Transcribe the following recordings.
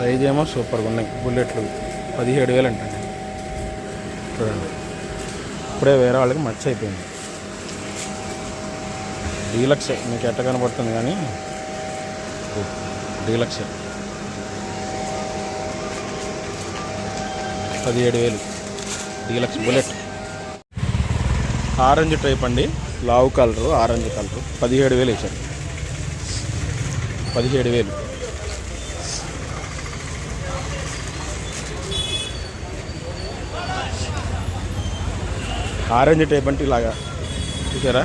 Size ఏమో సూపర్గా ఉన్నాయి. బుల్లెట్లు పదిహేడు వేలు అంటండి. చూడండి. ఇప్పుడే వేరే వాళ్ళకి మచ్చ అయిపోయింది. డీలక్స్. మీకు ఎట్ట కనబడుతుంది కానీ? డీలక్స్. పదిహేడు వేలు. Deluxe bullet. ఆరెంజ్ టైప్ అండి. లావు కలరు ఆరెంజ్ కలరు. పదిహేడు వేలు వేసారు. పదిహేడు వేలు. ఆరెంజ్ టైప్ అంటే ఇలాగా. చూసారా?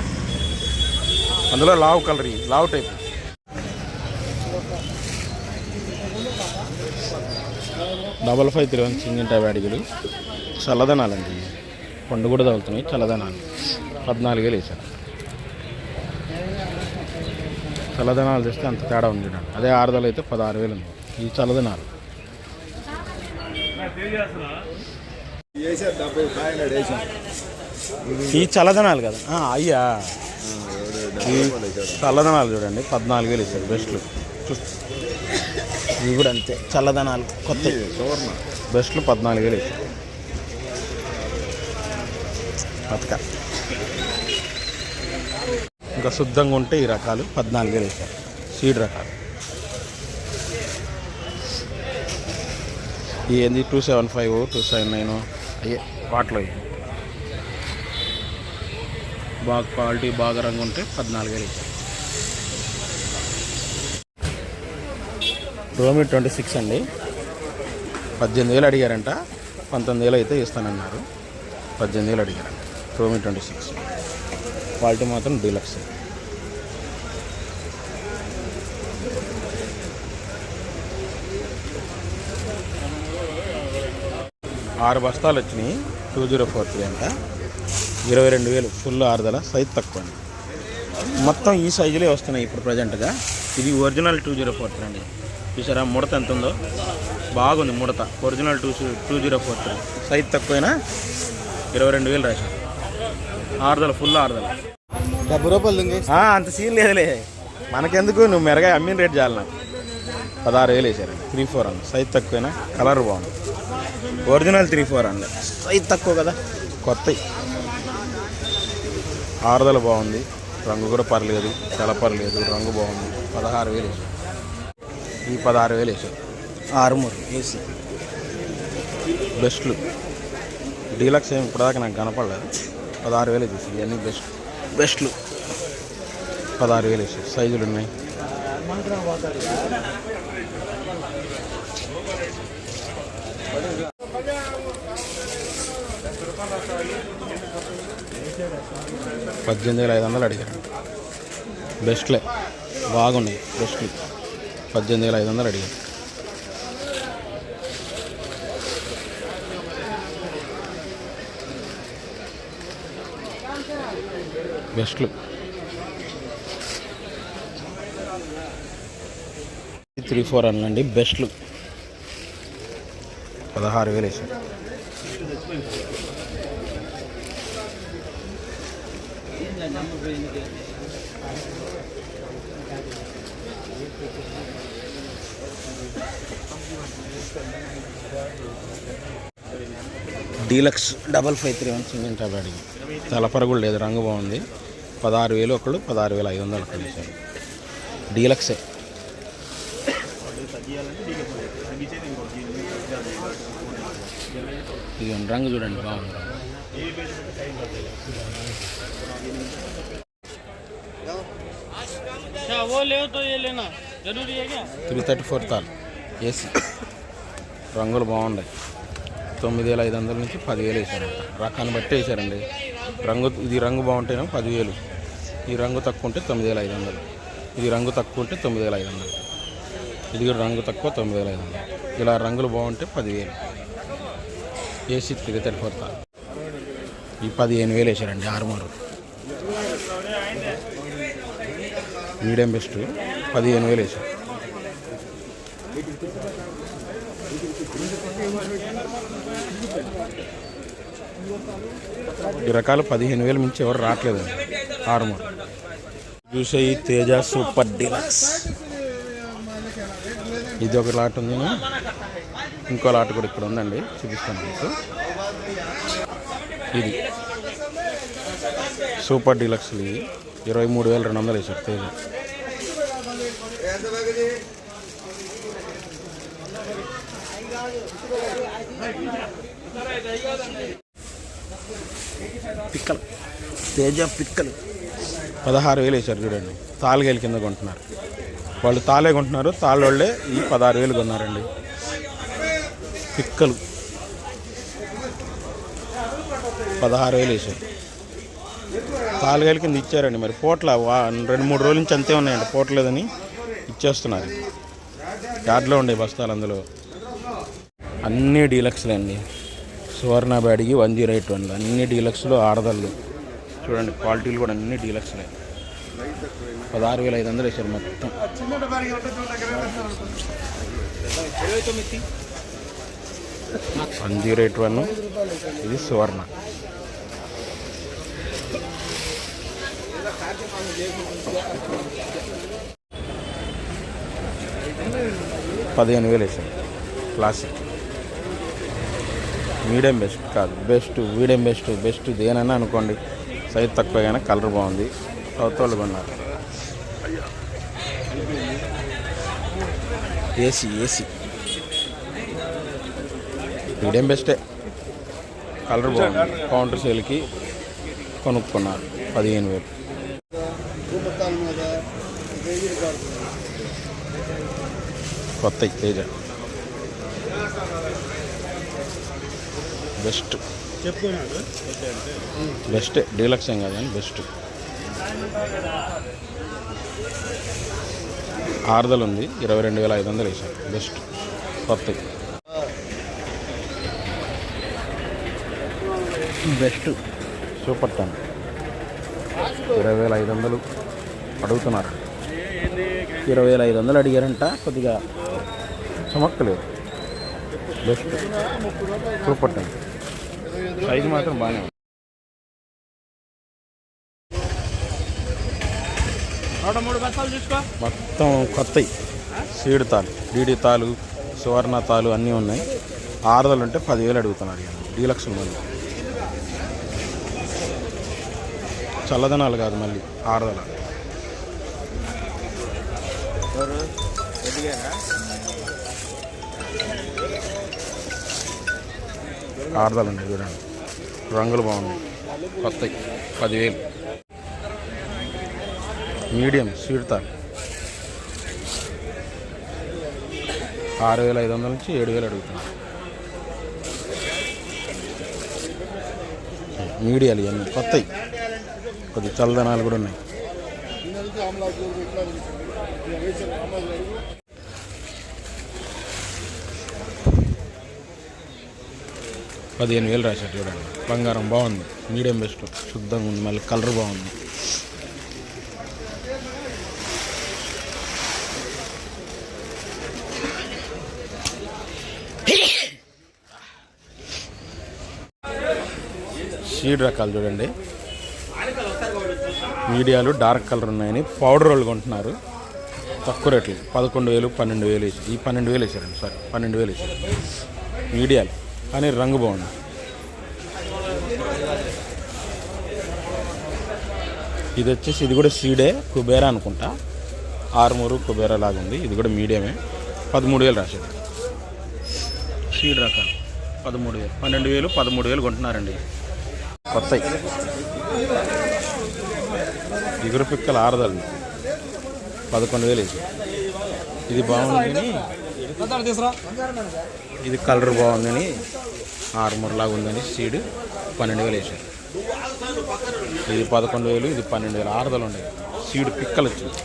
అందులో లావ్ కలర్ లావ్ type. Double five three one single type అడిగిలు చల్లదనాలండి పండు కూడా తగులుతున్నాయి చల్లదనాలు. పద్నాలుగు వేలు చల్లదనాలు తెస్తే అంత తేడా ఉంది చూడండి అదే ఆరుదలు అయితే పదహారు వేలు ఉంది. ఈ చల్లదనాలు. వేసారు డెబ్బై ఈ చల్లదనాలు కదా. అయ్యా. చల్లదనాలు చూడండి పద్నాలుగు వేలు ఇచ్చారు బెస్ట్లు. ఇవి కూడా అంతే చల్లదనాలు కొత్త. బెస్ట్లు పద్నాలుగు వేలు ఇచ్చారు బతక. ఇంకా శుద్ధంగా ఉంటే ఈ రకాలు పద్నాలుగు వేలు ఇచ్చారు సీడ్ రకాలు. ఈ ఏంది? Two seven five two seven nine. అయ్యే వాటిలో ఇవి. బాగా క్వాలిటీ బాగా రంగు ఉంటే పద్నాలుగు వేలు రోమి ట్వంటీ సిక్స్ అండి. పద్దెనిమిది వేలు అడిగారంట. పంతొమ్మిది వేలు అయితే ఇస్తానన్నారు. పద్దెనిమిది వేలు అడిగారంట. రోమి ట్వంటీ సిక్స్. క్వాలిటీ మాత్రం డీలక్స్ ఆరు బస్తాలు వచ్చినాయి. టూ జీరో ఫోర్ త్రీ అంట. ఇరవై రెండు వేలు ఫుల్ ఆరుదల సైజ్ తక్కువ అండి. మొత్తం ఈ సైజులే వస్తున్నాయి ఇప్పుడు ప్రజెంట్గా. ఇది original two zero four three అండి. చూసారా ముడత ఎంత ఉందో? బాగుంది ముడత. Original two two zero four three. Size తక్కువైనా ఇరవై రెండు వేలు రాశారు. ఆరుదల ఫుల్ ఆరుదల. డెబ్బై రూపాయలు అంత సీన్ లేదులే. మనకెందుకు? నువ్వు మెరగా అమ్మిన రేట్ చాలు నాకు. పదహారు వేలు వేసారు త్రీ ఫోర్ అన్న సైజ్ తక్కువైనా కలర్ బాగుంది. ఒరిజినల్ త్రీ ఫోర్ అన్న సైజ్ తక్కువ కదా. కొత్త ఆరుదల బాగుంది. రంగు కూడా పర్లేదు. తెల పర్లేదు. రంగు బాగుంది. పదహారు వేలు వేసారు ఈ పదహారు వేలు వేసారు ఆరుమూరు ఏసీ బెస్ట్లు. డీలక్స్ ఏమి ఇప్పటిదాకా నాకు కనపడలేదు. పదహారు వేలు తీసి ఇవన్నీ బెస్ట్. బెస్ట్లు. పదహారు వేలు వేసారు సైజులు ఉన్నాయి. పద్దెనిమిది వేల ఐదు వందలు అడిగారు. బెస్ట్లే. బాగున్నాయి. బెస్ట్లు. పద్దెనిమిది వేల ఐదు వందలు అడిగారు. బెస్ట్లు. త్రీ ఫోర్ అనండి బెస్ట్లు. పదహారు వేలు వేసారు. Deluxe double five three one single tab అడిగి లేదు రంగు బాగుంది. పదహారు వేలు ఒకళ్ళు పదహారు వేల ఐదు వందలు ఒకళ్ళు సార్ డీలక్సే. ఇది రంగు చూడండి బాగుంది. वो ले तो ये लेना जरूरी है क्या త్రీ థర్టీ ఫోర్ తాల్ ఏసీ రంగులు బాగున్నాయి తొమ్మిది వేల ఐదు వందల నుంచి పదివేలు వేసారంట రకాన్ని బట్టి వేసారండి రంగు ఇది రంగు బాగుంటేనే పదివేలు ఈ రంగు తక్కువ ఉంటే తొమ్మిది వేల ఐదు వందలు ఇది రంగు తక్కువ ఉంటే తొమ్మిది వేల ఐదు వందలు ఇది కూడా రంగు తక్కువ తొమ్మిది వేల ఐదు వందలు ఇలా రంగులు బాగుంటే పదివేలు ఏసీ త్రీ థర్టీ ఫోర్ తాల్ ఈ పదిహేను వేలు వేసారండి ఆరుమూరు మీడియం బెస్ట్ పదిహేను వేలు వేసారు ఈ రకాలు పదిహేను వేలు మించి ఎవరు రావట్లేదు ఆరుమూరు చూసే ఈ తేజ సూపర్ డీలక్స్. ఇది ఒక లాట్ ఉంది ఇంకో లాట్ కూడా ఇక్కడ ఉందండి. చూపిస్తాను మీకు. ఇది సూపర్ డీలక్స్ ఇది ఇరవై మూడు వేల రెండు వందలు వేసారు తేజ. పిక్కలు. తేజ పిక్కలు. పదహారు వేలు వేసారు చూడండి. తాలుగేలు కింద కొంటున్నారు. వాళ్ళు తాలే కొంటున్నారు. తాళ్ళోళ్ళే ఈ పదహారు వేలు కొన్నారండి. పిక్కలు. పదహారు వేలు వేసారు తాలుగేల కింద ఇచ్చారండి. మరి పోట్ల వా రెండు మూడు రోజుల నుంచి అంతే ఉన్నాయండి. పోట్లేదని ఇచ్చేస్తున్నారు. యార్డ్లో ఉండే బస్తాలు అందులో. అన్నీ డీలక్స్లే అండి. Suvarna Byadgi one zero eight one అన్ని డీలక్స్లు ఆడదళ్ళు. చూడండి క్వాలిటీలు కూడా అన్ని డీలక్స్లే. పదహారు వేల ఐదు వందలు వేశారు మొత్తం. One zero eight one. ఇది సువర్ణ. పదిహేను వేలు వేసారు క్లాసిక్ మీడియం బెస్ట్ కాదు. బెస్ట్ మీడియం బెస్ట్ బెస్ట్ దేనైనా అనుకోండి. సైజ్ తక్కువ కానీ కలర్ బాగుంది. సౌత్ వాళ్ళు కొన్నారు. ఏసీ ఏసీ మీడియం బెస్టే కలర్ బాగుంది. కౌంటర్ సేల్కి కొనుక్కున్నారు. పదిహేను వేలు. కొత్త తేజ. బెస్ట్. బెస్ట్ డీలక్స్ ఏం కాదు కానీ బెస్ట్. ఆరుదలు ఉంది ఇరవై రెండు వేల ఐదు వందలు వేసారు బెస్ట్. కొత్త. బెస్ట్. Super ton. ఇరవై వేల ఐదు వందలు అడుగుతున్నారు. ఇరవై వేల ఐదు వందలు అడిగారంట కొద్దిగా చమక్కలేదు బెస్ట్ సూపర్ టన్ సైజు మాత్రం బాగానే ఉంది. మొత్తం కొత్తవి సీడ్ తాలు డీడీ తాలు సువర్ణ తాలు అన్నీ ఉన్నాయి. ఆరుదలు ఉంటే పదివేలు అడుగుతున్నారు ఇక డీలక్స్ మళ్ళీ చల్లదనాలు కాదు మళ్ళీ ఆరుదల. ఉన్నాయి చూడండి. రంగులు బాగున్నాయి. కొత్తవి పదివేలు. మీడియం స్వీట్ తాల్ ఆరు వేల ఐదు వందల నుంచి ఏడు వేలు అడుగుతున్నాను మీడియాలు ఇవన్నీ కొత్తవి కొద్ది చల్లదనాలు కూడా ఉన్నాయి. పదిహేను వేలు రాశారు చూడండి. బంగారం బాగుంది. Medium best. శుద్ధంగా ఉంది. మళ్ళీ కలర్ బాగుంది. షీడ్ రకాలు చూడండి. మీడియాలు డార్క్ కలర్ ఉన్నాయని పౌడర్ వాళ్ళు కొంటున్నారు. తక్కువ రేట్లు. పదకొండు వేలు పన్నెండు వేలు వేసి ఈ పన్నెండు వేలు వేసారండి సారీ. పన్నెండు వేలు వేసారు. మీడియాలు. కానీ రంగు బాగుంది. ఇది వచ్చేసి ఇది కూడా సీడే కుబేరా అనుకుంటా. ఆరుమూరు కుబేరా లాగా ఉంది. ఇది కూడా మీడియమే. పదమూడు వేలు రాశారు. సీడ్ రకాలు పదమూడు వేలు. పన్నెండు వేలు పదమూడు వేలు కొంటున్నారండి. కొత్త ఇగురు పిక్కలు ఆరదలు. పదకొండు వేలు వేసి ఇది బాగుందని ఇది కలర్ బాగుందని ఆరుమూరలాగా ఉందని సీడ్ పన్నెండు వేలు వేసారు ఇది పదకొండు వేలు ఇది పన్నెండు వేలు. ఆరుదలు ఉన్నాయి. సీడ్ పిక్కలు వచ్చింది.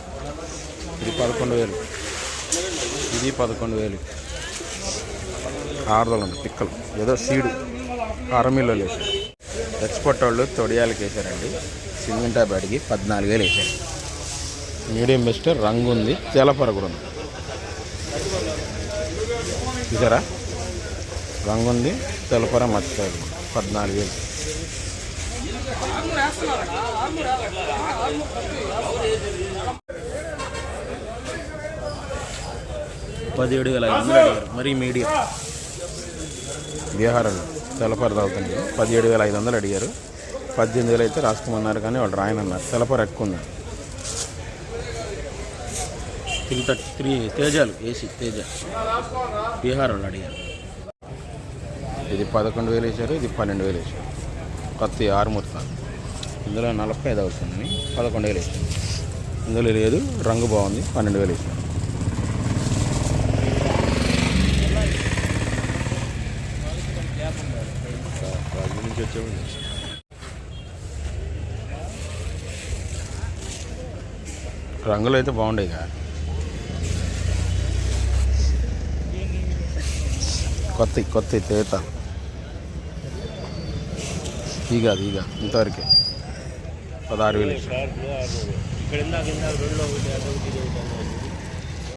ఇది పదకొండు వేలు. ఇది పదకొండు వేలు. ఆరుదలు ఉన్నాయి పిక్కలు. ఏదో సీడు అరమిల్లో వేసారు ఎక్స్పోర్ట్ వాళ్ళు తొడియాలకు వేసారండి సిమెంటా బ్యాడ్కి పద్నాలుగు వేలు వేసారు మీడియం బెస్ట్ రంగు ఉంది తెలపర కూడా ఉంది. చూసారా? రంగు ఉంది. తెలపర మర్చిపోయారు. పద్నాలుగు వేలు పదిహేడు వేల ఐదు వందలు అడిగారు. మరీ మీడియం? బీహార్లో తెల్లపర తాగుతుంది పదిహేడు వేల ఐదు వందలు అడిగారు. పద్దెనిమిది వేలు అయితే రాసుకోమన్నారు కానీ వాళ్ళు రాయనన్నారు. తెల్లపర ఎక్కువ ఉంది. త్రీ థర్టీ త్రీ తేజాలు ఏసీ తేజ. బీహార్ వాళ్ళు అడిగారు. ఇది పదకొండు వేలు వేశారు ఇది పన్నెండు వేలు వేశారు. కొత్త ఆరు మొత్తం ఇందులో నలభై ఐదు అవుతుందని పదకొండు వేలు వేసారు ఇందులో లేదు రంగు బాగుంది పన్నెండు వేలు వేసారు రంగులు అయితే బాగుండేవి కదా. కొత్త కొత్త తేత. ఈ కాదు ఈ కాదు ఇంతవరకే. పదహారు వేలు ఇక్కడ